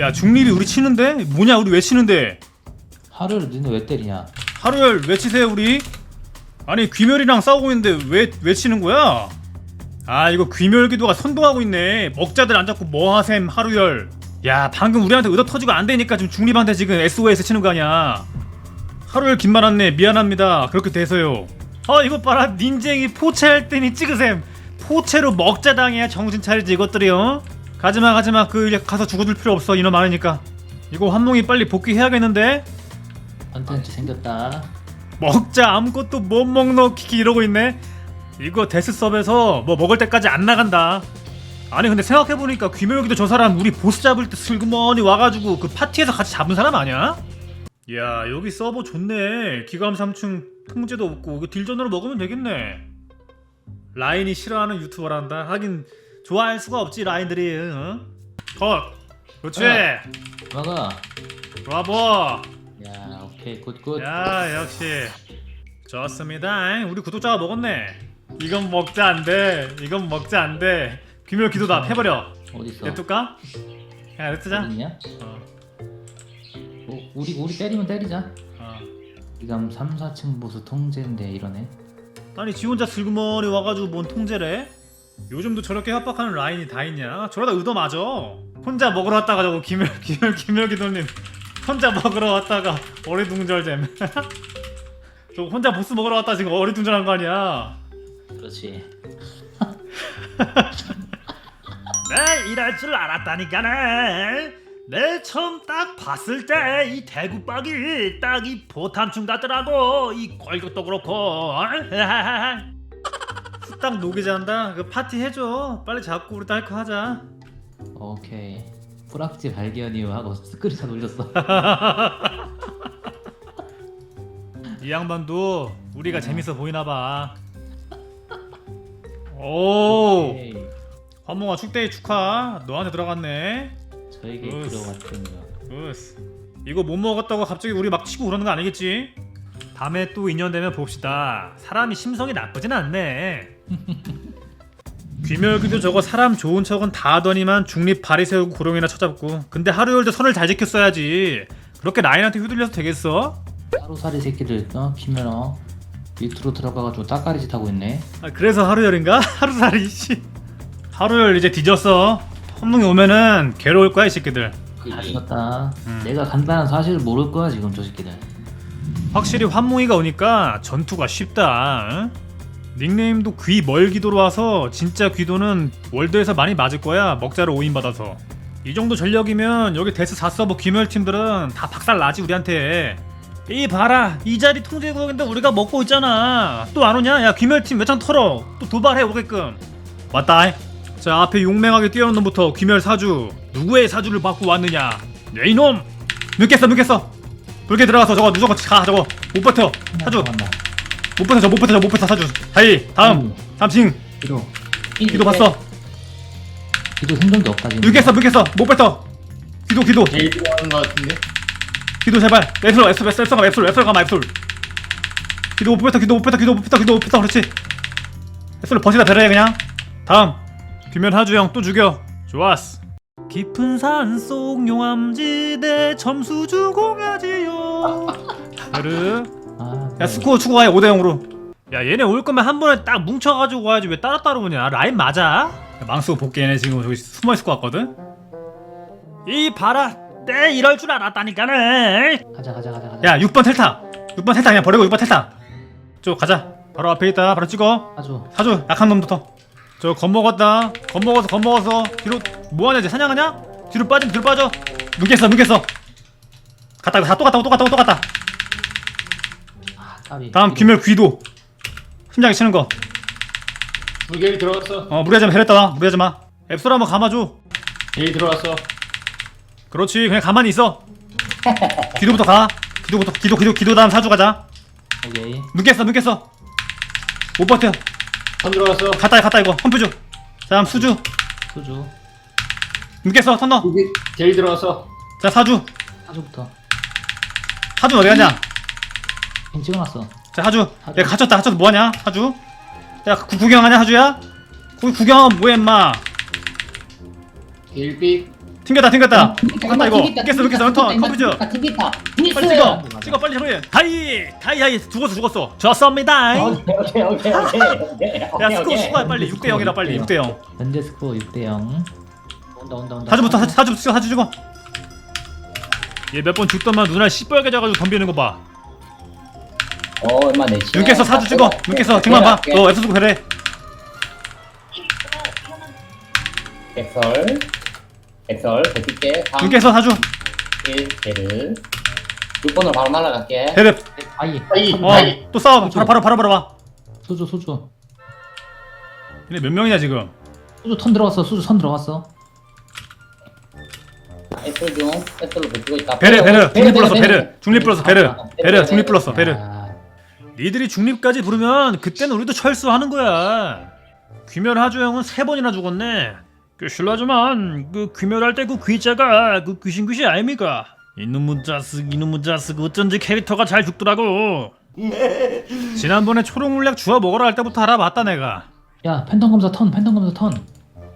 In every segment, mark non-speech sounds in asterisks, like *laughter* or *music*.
야 중립이 우리 치는데? 뭐냐 우리 왜 치는데? 하루를 너네 왜 때리냐? 하루열 왜 치세요 우리? 아니 귀멸이랑 싸우고 있는데 왜 왜 치는 거야? 아 이거 귀멸기도가 선동하고 있네 먹자들 안 잡고 뭐하셈 하루열 야 방금 우리한테 의도 터지고 안 되니까 지금 중립한테 지금 SOS 치는 거 아니야 하루열 김만 왔네 미안합니다 그렇게 돼서요 아 이거 봐라 닌쟁이 포체할 때니 찍으셈 포체로 먹자 당해야 정신 차리지 이것들이요 가지마 가지마. 그일 가서 죽어줄 필요 없어. 인원 많으니까. 이거 환몽이 빨리 복귀해야겠는데? 컨텐츠 생겼다. 먹자. 아무것도 못 먹노. 키키 이러고 있네. 이거 데스섭에서 뭐 먹을 때까지 안 나간다. 아니 근데 생각해보니까 귀멸기도 저 사람 우리 보스 잡을 때 슬그머니 와가지고 그 파티에서 같이 잡은 사람 아니야? 야 여기 서버 좋네. 기감 3층 통제도 없고 이거 딜전으로 먹으면 되겠네. 라인이 싫어하는 유튜버란다. 하긴 좋아할 수가 없지 라인들이 어? 컷 그렇지 어. 막아. 브라보 야 오케이 굿 굿. 야 역시 좋습니다 우리 구독자가 먹었네 이건 먹자 안돼 이건 먹자 안돼 귀멸 기도다 패버려 어디 있어? 냅둘까? 야 냅두자 어디냐? 어, 어, 우리 우리 때리면 때리자. 어. 이감 3, 4층 보수 통제인데 이러네. 아니 지 혼자 슬그머니 와가지고 뭔 통제래? 요즘도 저렇게 협박하는 라인이 다 있냐? 저러다 의도 맞아 혼자 먹으러 왔다가 저거 귀멸 귀멸 기도님 혼자 먹으러 왔다가 어리둥절잼 *laughs* 저 혼자 보스 먹으러 왔다 지금 어리둥절한 거 아니야 그렇지. *laughs* 내 이럴 줄 알았다니까네. 내 처음 딱 봤을 때 이 대구박이 딱 이 보탐충 같더라고. 이 꼴격도 그렇고. *laughs* 후딱 녹이 잔다. 그 파티 해줘. 빨리 잡고 우리 딸거 하자. 오케이. 뿌락지 발견 이후 하고 스크린샷 올렸어. *laughs* 이 양반도 우리가 재밌어 보이나 봐. *laughs* 오, 오케이. 환몽아 축대이 축하. 너한테 들어갔네. 저에게 으스. 들어갔군요. 으스. 이거 못 먹었다고 갑자기 우리 막 치고 그러는 거 아니겠지? 다음에 또 인연 되면 봅시다. 사람이 심성이 나쁘진 않네. *laughs* 귀멸기도 저거 사람 좋은 척은 다 하더니만 중립 발이 세우고 고령이나 쳐잡고 근데 하루열도 선을 잘 지켰어야지 그렇게 라인한테 휘둘려서 되겠어? 하루살이 새끼들 어 피면 어 밑으로 들어가가지고 따까리 짓 하고 있네. 아, 그래서 하루열인가? *laughs* 하루살이 씨 하루열 이제 뒤졌어 헌뭉이 오면은 괴로울 거야 이 새끼들 다 죽었다. 음. 내가 간단한 사실을 모를 거야 지금 저 새끼들. 확실히 환몽이가 오니까 전투가 쉽다. 응? 닉네임도 귀 멀기도로 와서 진짜 귀도는 월드에서 많이 맞을 거야. 먹자로 오인 받아서. 이 정도 전력이면 여기 데스 4서버 귀멸 팀들은 다 박살 나지 우리한테. 이 봐라 이 자리 통제 구역인데 우리가 먹고 있잖아. 또 안 오냐? 야 귀멸 팀 외창 털어. 또 도발해 오게끔. 왔다. 자 앞에 용맹하게 뛰어오는 놈부터 귀멸 사주. 누구의 사주를 받고 왔느냐? 네 이놈. 늦겠어 늦겠어. 불게 들어가서 저거 무조건 가 저거 못 버텨. 사주. 간다. 못 버텨 저못 버텨 저못 버텨 사주. 다이 다음. 음. 삼칭 기도. 기도 봤어. 기도 생존기 없다 지금. 늦겠어 늦겠어 못 버텨. 기도 기도. 제일 좋아하는 것 같은데? 기도 제발. 앱솔 앱솔 앱솔 앱솔 앱솔 앱솔 가마 앱솔. 기도 못 버텨 기도 못 버텨 기도 못 버텨 기도 못 버텨. 그렇지. 앱솔 버티다 베라해 그냥. 다음. 귀면 하주 형 또 죽여. 좋았어 깊은 산속 용암지대 점수 주고 가지요. 베르 아, 야 스코어 추가해 5대 0으로. 야 얘네 올 거면 한 번에 딱 뭉쳐가지고 와야지. 왜 따로따로 오냐? 라인 맞아? 야, 망쓰고 볼게 얘네 지금 저기 숨어있을 것 같거든. 이 봐라. 내 이럴 줄 알았다니까는 가자 가자 가자 가자. 야 6번 텔타. 6번 텔타 그냥 버리고 6번 텔타. 저 가자. 바로 앞에 있다. 바로 찍어. 아주 사주 약한 놈부터 저 겁먹었다. 겁먹어서 겁먹어서. 뒤로 뭐하냐 이제 사냥하냐? 뒤로 빠짐 뒤로 빠져. 뭉겠어 뭉겠어. 갔다 다또 갔다 또 갔다 또 갔다. 아 까비. 다음 귀멸 귀도. 심장에 치는 거. 불길이 들어왔어. 어 무리하지 마 해랬다. 무리하지 마. 앱솔 한번 감아줘. 제일 들어왔어. 그렇지 그냥 가만히 있어. 기도부터 가. 기도부터 기도 기도 기도 다음 사주 가자. 오케이. 늦겠어 늦겠어. 못 버텨 선 들어왔어. 갔다 갔다 이거 험프주 다음 수주 소주. 늦겠어 턴너 불길 제일 들어왔어. 자 사주 사주부터. 사주 어디 가냐 펜 찍어놨어. 자 하주 하주. 야 갇혔다 갇혔다 뭐하냐 하주 야 구, 구경하냐 하주야 거기 구경하면 뭐해 임마 제일 삑. 튕겼다 튕겼다. 튕겼다, 갔다 이거. 튕겼다, 깼어 깼어. 튕겼다, 연턴 튕겼다. 빨리. 찍어. 찍어 빨리 처리해. 다이! 다이 다이. 죽었어 죽었어. 좋습니다. 오케이 오케이 오케이 오케이. *laughs* 야 오케이, 스코어 오케이. 빨리. 6대 0이라 빨리. 6대 0 현재 스코어 6대 0 온다 온다 온다. 사주부터 사주 사주 찍어 사주 찍어. 얘 몇 번 죽더만 눈알 시뻘게 져가지고 덤비는 거봐. 어 얼마 내지 눈께서 사주 찍어. 눈께서 등만 봐어 F 쓰고 배래. 백설 백설 버틸게 다음 눈께서 사주. 1 배를. 6번으로 바로 날아갈게. 배래 아이. 아이 아이. 어또 싸워 바로 바로 바로 바로 와. 소주 소주. 얘네 몇 명이냐 지금? 소주 턴 들어갔어. 소주 선 들어갔어. 애플 중 애플로 버티고 있다. 배래 배래 중립 불렀어 배래 중립 불렀어 배래 아, 배래 중립 불렀어 배래 아, 니들이 중립까지 부르면 그때는 우리도 철수하는 거야. 귀멸 하주형은 세 번이나 죽었네 그 실례지만 그 귀멸할 때 그 귀자가 그 귀신 귀신 아닙니까? 이놈의 자식 이놈의 자식 어쩐지 캐릭터가 잘 죽더라고. 지난번에 초록 물약 주워 먹으라 할 때부터 알아봤다 내가. 야 팬텀 검사 턴 팬텀 검사 턴.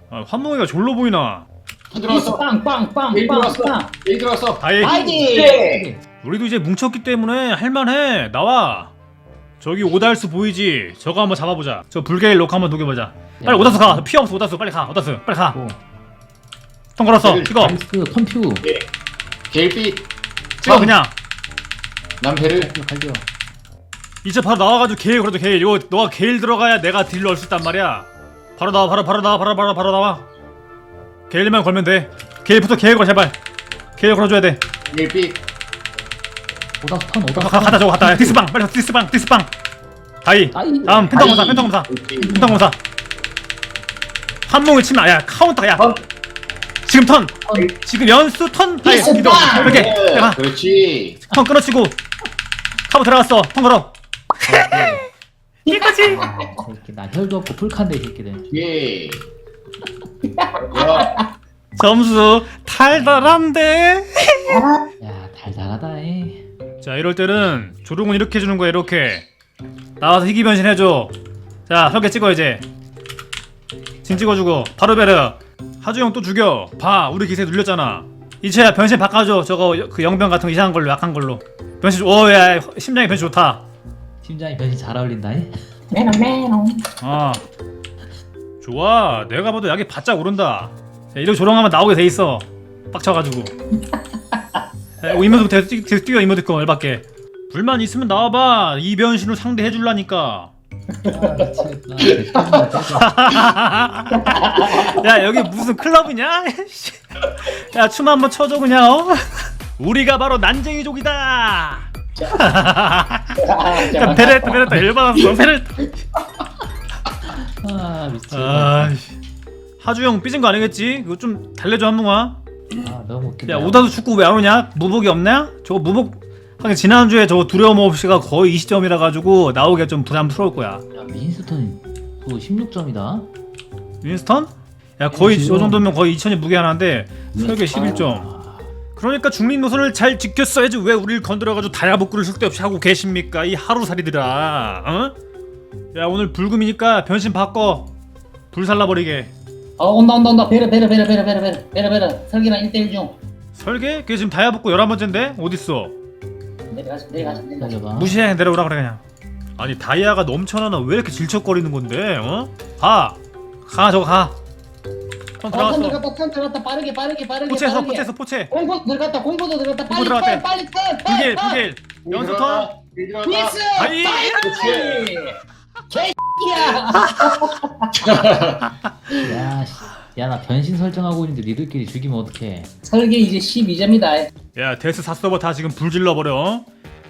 아, 환몽이가 졸로 보이나? 빵빵빵 빵빵 들어왔어. 제일 들어왔어. 다이 아이디! 우리도 이제 뭉쳤기 때문에 할만해. 나와 저기 오달수 보이지? 저거 한번 잡아보자. 저 불개일 록 한번 녹여보자. 빨리 야. 오다수 가. 피어 없어 오다수. 빨리 가 오다수. 빨리 가. 오. 통 걸었어. 제일 찍어 나이스. 컴퓨 삐 찍어 그냥. 난 배를. 갈겨. 이제 바로 나와가지고 게일 걸어줘 게일. 이거 너가 게일 들어가야 내가 딜 넣을 수 있단 말이야. 바로 나와 바로 바로 나와 바로 바로 바로 나와. 게일만 걸면 돼. 게일부터 게일 걸 제발. 게일 걸어줘야 돼. 삐 오다 스 턴 가, 오다스 가, 가다 저거 갔다 디스방 빨리 가, 디스방 디스방. 다이 아이. 다음 펜타 검사. 펜타 검사. 펜타 검사. 한몽을 치면 야 카운터 야. 턴. 지금 턴. 지금 연수 턴 다이 디스방! 기도 이렇게 가. 그렇지. 턴 끊어치고. 카브 들어갔어. 턴 걸어. *laughs* 이거지. 아, 새끼 나 혈도 없고 풀칸데 이 새끼들. 예. *laughs* 야, 점수 달달한데. 야 달달하다 이 자 이럴 때는 조롱은 이렇게 해주는 거야 이렇게. 나와서 희귀 변신 해줘. 자 설계 찍어 이제. 진 찍어주고 바로 베르. 하주형 또 죽여. 봐 우리 기세 눌렸잖아. 이채야 변신 바꿔줘. 저거 그 영변 같은 거 이상한 걸로 약한 걸로. 변신 오야 심장이 변신 좋다. 심장이 변신 잘 어울린다 이 메롱 메롱 아 좋아. 내가 봐도 약이 바짝 오른다. 자, 이렇게 조롱하면 나오게 돼 있어. 빡쳐가지고 야, 이거 이모드부터 뛰- 뛰- 뛰어 이모드콘 열받게. 불만 있으면 나와봐. 이 변신으로 상대해줄라니까. 아 미치겠다 야 여기 무슨 클럽이냐? 야 춤 한번 쳐줘 그냥 어? 우리가 바로 난쟁이족이다. 야 베레타 베레타 열받았어 베레타 아 미치겠다 아 하주형 삐진 거 아니겠지? 그거 좀 달래줘 한뭉아 아 너무 웃긴다. 야 오다도 축구 왜 안 오냐? 무복이 없냐? 저거 무복 하긴 지난주에 저거 두려움 없이가 거의 20점이라 가지고 나오기가 좀 부담스러울 거야. 야 민스턴 그거 16점이다. 윈스턴? 야 거의 저 정도면 거의 2000이 무게하는데 설계 11점. 그러니까 중립 노선을 잘 지켰어야지 왜 우리를 건드려가지고 다야복구를 쓸데없이 하고 계십니까? 이 하루살이들아. 어? 야 오늘 불금이니까 변신 바꿔. 불 살라버리게 어 온다 온다 온다. 베르 베르 베르 베르 베르 베르. 베르 베르. 설기랑 1대1 중. 설계? 걔 지금 다야복구 11번째인데? 어딨어? 내려가자 내려가자 내려가자 기다려봐 무시해. 내려오라 그래 그냥. 아니 다이아가 넘쳐나나 왜 이렇게 질척거리는 건데 어? 가! 가 저거 가! 턴 어, 턴 들어갔어. 들어갔다 턴 들어갔다. 빠르게 빠르게 빠르게 포체에서 빠르게. 포체에서 포체 공포 들어갔다 공포도 들어갔다. 공포 빨리 들어갔대. 턴 빨리 턴 불길 턴, 턴. 불길 연수 턴. 들어왔다. 미스! 다이! 개 야. 야야나 변신 설정하고 있는데 니들끼리 죽이면 어떡해. 설계 이제 12점이다. 야 데스 사서버 다 지금 불 질러 버려. 어?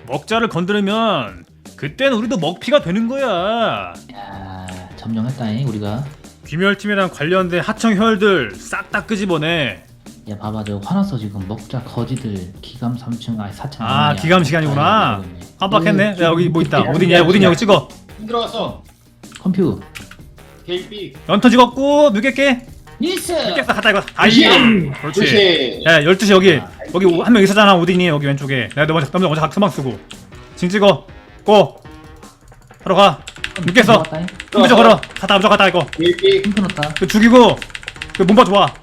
먹자를 건드리면 그때는 우리도 먹피가 되는 거야. 야 점령했다잉 우리가. 귀멸팀이랑 관련된 하청 혈들 싹 다 끄집어내. 야 봐봐 저 화났어 지금. 먹자 거지들. 기감 3층 아니 4층. 아, 기감 시간이구나. 깜빡했네. 야 여기 뭐 있다. 야 오딘이 여기 찍어. 턴 들어왔어 컴퓨 삐 연터 찍었고 누겠게 미스! 깼어 갔다 이거. 아이 그렇지. 그렇지 야 12시 여기. 여기 한 명 있었잖아 오딘이 여기 왼쪽에. 내가 너 먼저 너 먼저 각서방 쓰고. 징 찍어. 고. 바로 가. 늦겠어 컴퓨터 걸어. 갔다 먼저 갔다 이거. 컴퓨 넣었다. 그 죽이고 그 몸바 좋아.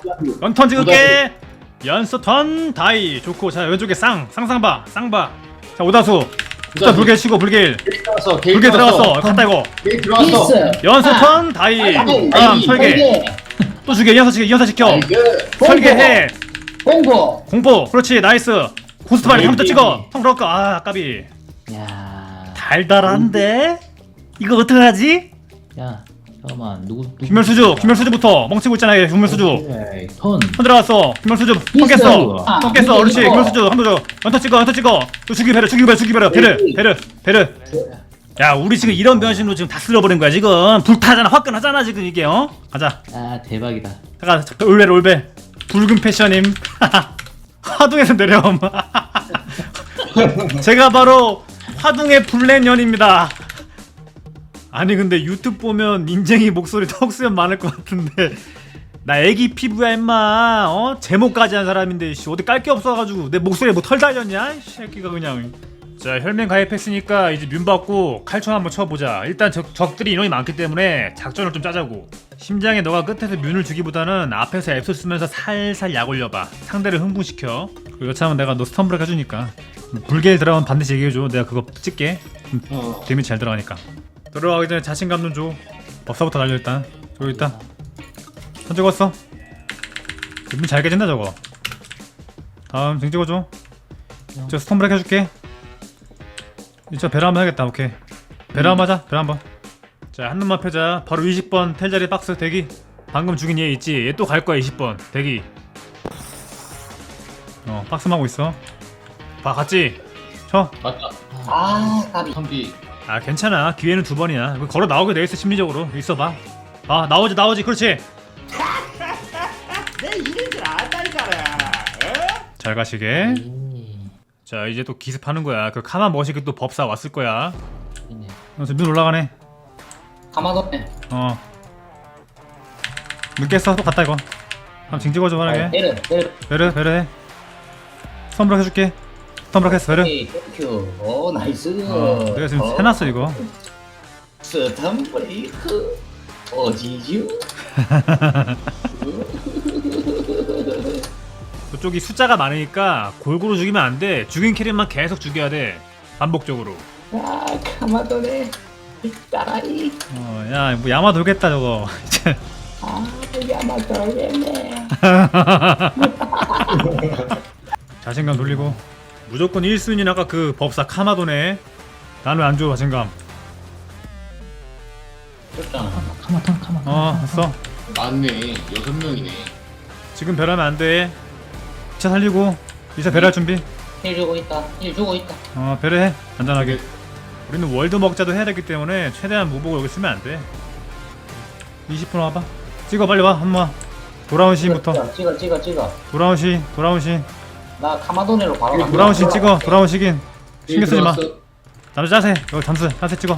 연턴 찍을게. 연서 턴 다이. 좋고 자 왼쪽에 쌍. 쌍쌍바. 쌍바. 자 오다수 자 불길 치고 불길. 들어갔어. 불길 들어갔어. 갔다 이거. 게일 들어갔어. 피스. 연서 아, 턴 다이 다이, 다음 다이, 설계. 또 죽여 이어서 지켜 이어서 지켜. 나이스. 설계해. 공고 공포. 그렇지. 나이스. 고스트 발리 네, 컴퓨터 네, 찍어. 네. 형 그럴까? 아 아까비 야, 달달한데? 이거 어떡하지? 야, 잠깐만 누구? 누구 김멸수주 김멸수주부터 멍치고 있잖아 얘 김멸수주. 오케이, 턴. 손 들어갔어. 김멸수주 턴. 깼어. 아, 턴 깼어 그렇지 이거. 김멸수주. 한번 줘 연터 찍어 연터 찍어. 또 죽이 베르 죽이 베르 죽이 베르 베르 베르 베르 야? 우리 지금 이런 변신으로 지금 다 쓸어버린 거야 지금. 불타잖아 화끈하잖아 지금 이게 어? 가자. 아 대박이다. 잠깐 올벨 올벨 붉은 패션임. *laughs* 화둥에서 내려옴. *laughs* 제가 바로 화둥의 불렌년입니다 아니 근데 유튜브 보면 인쟁이 목소리 턱수염 많을 것 같은데. 나 애기 피부야 임마. 어? 제목까지 한 사람인데 씨 어디 깔 게 없어가지고. 내 목소리에 뭐 털 달렸냐? 이 새끼가 그냥. 자 혈맹 가입했으니까 이제 뮨 받고 칼총 한번 쳐보자. 일단 적, 적들이 인원이 많기 때문에 작전을 좀 짜자고. 심장에 너가 끝에서 뮨을 주기보다는 앞에서 앱소 쓰면서 살살 약 올려봐. 상대를 흥분시켜. 그리고 여차하면 내가 너 스턴브레이크 해주니까. 불길 들어가면 반드시 얘기해줘. 내가 그거 찍게. 어. 데미지 잘 들어가니까 들어가기 전에 자신감 좀 줘. 법사부터 날려 일단. 저기 있다 선 찍었어. 기분 잘 깨진다 저거. 다음 등 찍어줘. 저 스톤 브레이크 해줄게. 이제 베라 한번 해야겠다 오케이. 베라 한번 하자 베라 한번. 자 한 놈만 펴자. 바로 20번 텔자리 박스 대기. 방금 죽인 얘 있지? 얘 또 갈 거야 20번. 대기. 어 박스 하고 있어. 봐 갔지? 쳐. 맞다. 아 까비 선비. 아 괜찮아. 기회는 두 번이야. 걸어 나오게 돼 있어 심리적으로. 있어봐. 아 나오지 나오지. 그렇지. *laughs* 내 이럴 줄 안다니까라. 잘 가시게. 이, 자 이제 또 기습하는 거야. 그 카마 머시기 또 법사 왔을 거야. 이네. 그래서 눈 올라가네. 가마도네. 어. 늦겠어? 또 갔다 이거. 한번 징 찍어줘 만약에. 베르 베르 베르 선브락 해줄게 베르 오케이 땡큐. 오 나이스. 어 내가 지금 해놨어 이거. 스탄 브레이크. 어지죠 *laughs* 저쪽이 숫자가 많으니까 골고루 죽이면 안돼. 죽인 캐릭만 계속 죽여야 돼. 반복적으로. 아 가마도네. 따라이. 어 야뭐 야마 돌겠다 저거. 이제 아 야마도겠네. *laughs* 자신감 돌리고 무조건 1순위는 아까 그 법사 카마도네 나는 안줘 자신감. 됐잖아 카마 턴 카마. 어 됐어. 맞네. 여섯 명이네. 지금 별하면 안돼. 2차 살리고 2차 별할 준비. 힐 주고 있다. 힐 주고 있다. 어 별해. 안전하게. 우리는 월드 먹자도 해야 되기 때문에 최대한 무보고 여기 쓰면 안돼. 20분 와봐. 찍어 빨리 와. 한번. 돌아온 시부터. 찍어 찍어 찍어. 돌아온 시 돌아온 시 나 카마도네로 바로 가 돌아온 시 찍어. 돌아온 시긴 신경 쓰지 마. 잠시 자세. 여기 잠수. 자세 찍어.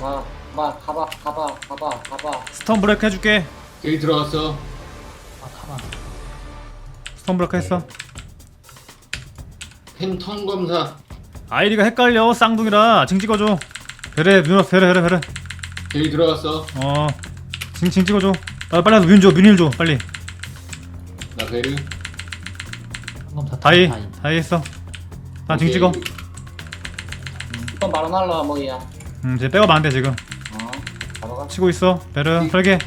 마, 마, 가봐, 가봐, 가봐, 가봐. 스턴 브레이크 해줄게. 게일 들어갔어. 아 카마. 스턴 브레이크 했어. 팬턴 검사. 아이디가 헷갈려. 쌍둥이라. 징 찍어줘. 베레 뮤너 베레 베레 베레. 게일 들어갔어. 어징징 찍어줘. 아, 빨리 와서 뮤줘. 뮤닐 줘. 빨리. 나 베르. 방금 다. 다이 다이. 다이 했어. 나징 오케이. 찍어. 이건 바로 날라, 뭐야. 음 이제 백업 안돼 지금. 어, 바로 가. 치고 있어. 베르 설계.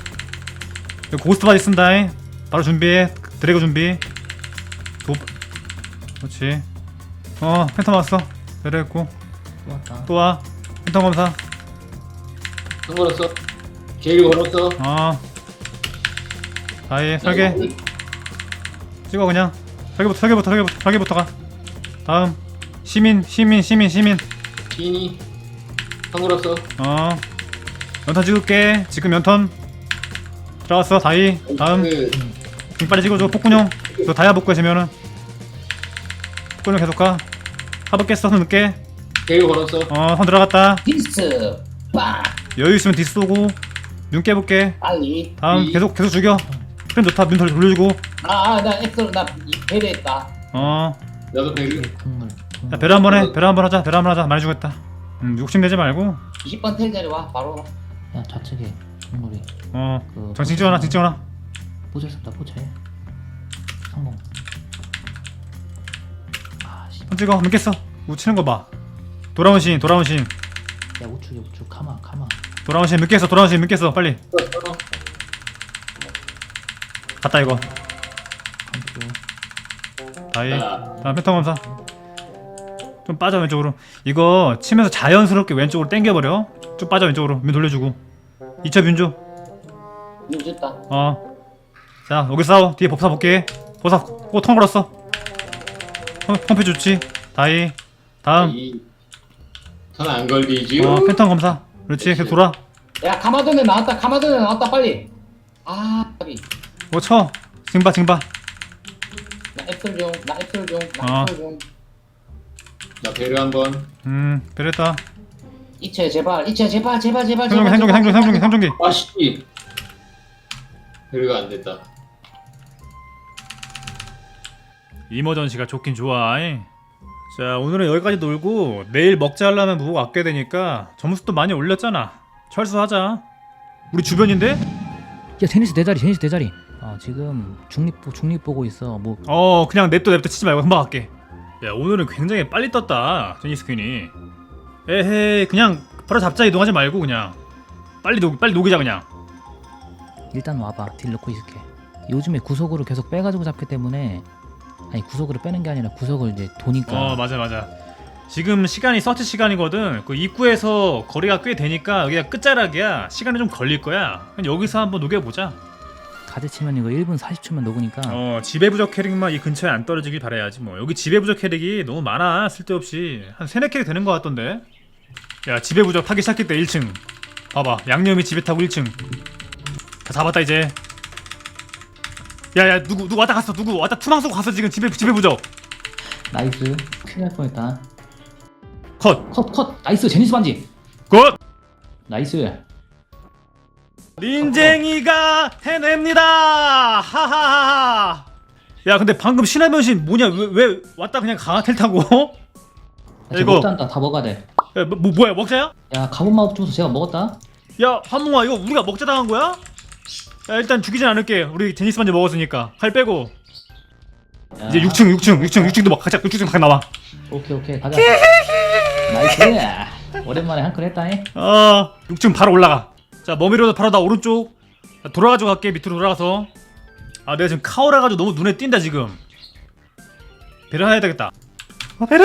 여기 고스트 바디 쓴다잉 바로 준비해. 드래그 준비. 도 그렇지. 어 팬텀 왔어. 베르 했고. 또 왔다. 또와. 팬텀 검사. 선 걸었어. 게일 걸었어. 어. 다이 설계. 찍어 그냥 설계부터 설계부터 설계부터 설계부터 가. 다음. 시민 시민 시민 시민. 선 걸었어. 어. 연턴 찍을게. 지금 연턴 들어갔어. 다이. 다음. 그, 징 빨리 찍어줘. 폭군형. 너 다이아 복구해 지면은. 폭군형 계속 가. 하부 깼어 손 늦게. 게일 걸었어. 어손 들어갔다. 디스, 빵, 여유 있으면 디스 쏘고. 눈 깨볼게. 빨리. 다음. 이- 계속 계속 죽여 프렌 좋다 눈 돌려주고 아, 아, 나 엑셀, 나 이- 베르 했다. 어 나도 베르. 국물. 야, 베라 한번 해. 베라 한번 하자. 베라 한번 하자. 많이 주겠다. 음, 욕심 내지 말고. 20번 텔 자리 와, 바로 와. 야 좌측에 국물이. 어. 그 정신 찍어놔. 징 찍어놔. 포체 쓴다 포체. 성공. 아 씨. 손 찍어 믿겠어 우치는 거봐 돌아온 신 돌아온 신 야 우측 우측 카마 카마. 돌아온 신 믿겠어 돌아온 신 믿겠어 빨리 갔다 이거. 다이 자. 다음 패턴 검사. 좀 빠져 왼쪽으로. 이거 치면서 자연스럽게 왼쪽으로 당겨버려. 쭉 빠져 왼쪽으로. 민 돌려주고. 2차 민주. 눈 줬다. 어자 여기 싸워. 뒤에 법사 볼게. 법사 꼬통 걸었어. 펌- 펌프 좋지. 다이. 다음. 턴안 걸리지? 어 패턴 검사. 그렇지. 계속 돌아. 야 가마돈에 나왔다. 가마돈에 나왔다. 빨리. 아 빨리. 이거 쳐 징바 징바 나 앱솔 중. 나 중. 어. 나 앱솔 중. 나 배려 한번 음 베레타 이체 제발. 이체 제발 제발 제발. 생존기 제발, 생존기 제발, 생존기 제발. 생존기 생존기 아씨 배려가 안 됐다 이머전시가 좋긴 좋아. 잉. 자 오늘은 여기까지 놀고 내일 먹자 하려면 무복 아껴야 되니까 점수도 많이 올렸잖아. 철수하자. 우리 주변인데? 야 제니스 내 자리 제니스 내 자리. 아 지금 중립 보 중립 보고 있어. 뭐 어 그냥 냅둬 냅둬 치지 말고 금방 갈게. 야 오늘은 굉장히 빨리 떴다 제니스 퀸이. 에헤이 그냥 바로 잡자 이동하지 말고 그냥 빨리 녹 빨리 녹이자 그냥. 일단 와봐 딜 넣고 있을게. 요즘에 구석으로 계속 빼가지고 잡기 때문에 아니 구석으로 빼는 게 아니라 구석을 이제 도니까. 어 맞아 맞아. 지금 시간이 서치 시간이거든. 그 입구에서 거리가 꽤 되니까 여기가 끝자락이야. 시간이 좀 걸릴 거야. 그냥 여기서 한번 녹여보자. 가드 치면 이거 1분 40초면 녹으니까. 어 지배부적 캐릭만 이 근처에 안 떨어지길 바라야지 뭐 여기 지배부적 캐릭이 너무 많아 쓸데없이 한 세네 캐릭 되는 것 같던데 야 지배부적 타기 시작했대 1층 봐봐 양념이 지배 타고 1층 다 잡았다 이제 야야 누구 누구 왔다 갔어 누구 왔다 투망 쏘고 갔어 지금 지배 지배부적 나이스. 큰일 날 뻔했다. 컷 컷 컷. 나이스 제니스 반지. 굿! 나이스. 린쟁이가 해냅니다. 하하하하. 야 근데 방금 신화 변신 뭐냐? 왜, 왜 왔다 그냥 강화텔 타고? 야, 이거- 먹다 한다. 다 먹어야 돼. 야, 뭐, 뭐, 뭐야? 먹자야? 야 갑옷 마법 주면서 제가 먹었다. 야 한몽아 이거 우리가 먹자 당한 거야? 야 일단 죽이진 않을게. 우리 데니스 반지 먹었으니까. 칼 빼고. 야, 이제 6층 6층 6층 6층도 막 가자. 6층 각 나와. 오케이 오케이. 가자. 나이스. 오랜만에 한건 했다잉. 어 6층 바로 올라가 자 머미로도 바로 나 오른쪽. 자, 돌아가지고 갈게 밑으로 돌아가서. 아 내가 지금 카오라 가지고 너무 눈에 띈다 지금. 베르 해야 되겠다. 아 베르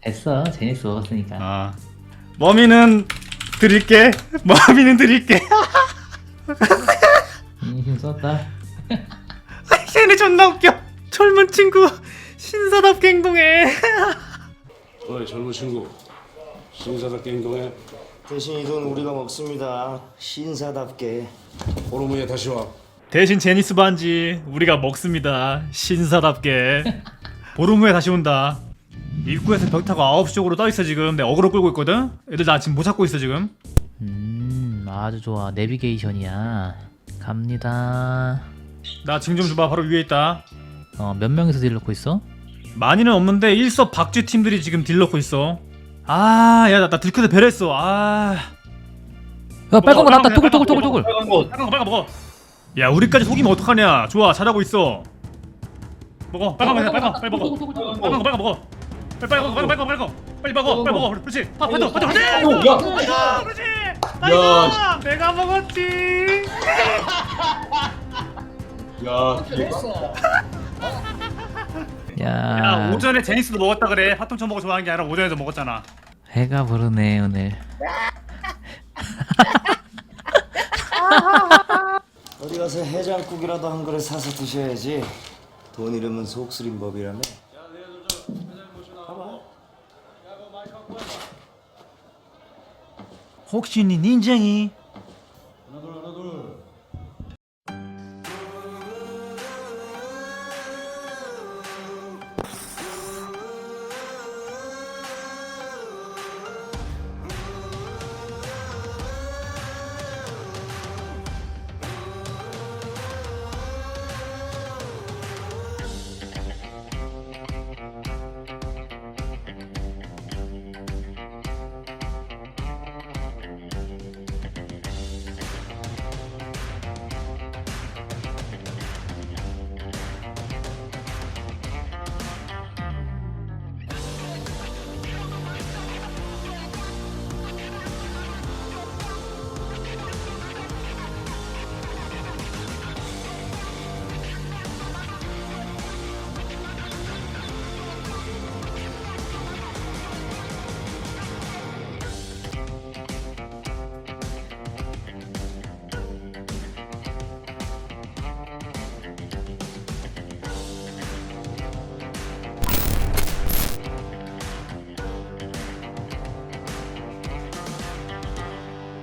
됐어. 제니스 먹었으니까. 아. 머미는 드릴게. *laughs* 머미는 드릴게. 음, 힘 썼다. 쟤네 존나 웃겨. 젊은 친구. 신사답게 행동해. 어이 젊은 친구. 신사답게 행동해 대신 이 돈 우리가 먹습니다. 신사답게. 오늘 후에 다시 와. 대신 제니스 반지 우리가 먹습니다. 신사답게. 보름 후에 다시 온다. 입구에서 벽 타고 9시 쪽으로 떠 있어 지금. 내 어그로 끌고 있거든? 애들 나 지금 못 찾고 있어 지금. 음 아주 좋아. 내비게이션이야. 갑니다. 나 지금 좀 줘봐. 바로 위에 있다. 어 몇 명이서 딜 넣고 있어? 많이는 없는데 일섭 박쥐 팀들이 지금 딜 넣고 있어 아 야 나 나 들켜서 배려했어. 아. 야 빨간 거 나왔다. 빨간 거, 토글 토글 토글. 빨간 거 빨간 거 빨간 거. 먹어 야 우리까지 속이면 어떡하냐. 좋아 잘하고 있어. 먹어. 빨간 거 해, 빨간 거 빨리 먹어. 빨간 거 빨간 거 먹어. 빨리 빨리 먹어 빨리 빨리 빨리 먹어. 빨리 먹어 빨리 먹어. 그렇지 파 파도 파도 그렇지. 야. 그렇지. 아이고 내가 먹었지. 야, 야, 야 오전에 제니스도 먹었다 그래 파통 처먹어 좋아하는 게 아니라 오전에도 먹었잖아 해가 부르네 오늘. *laughs* 어디 가서 해장국이라도 한 그릇 사서 드셔야지. 돈 잃으면 속 쓰린 법이라며. 혹시 니 닌쟁이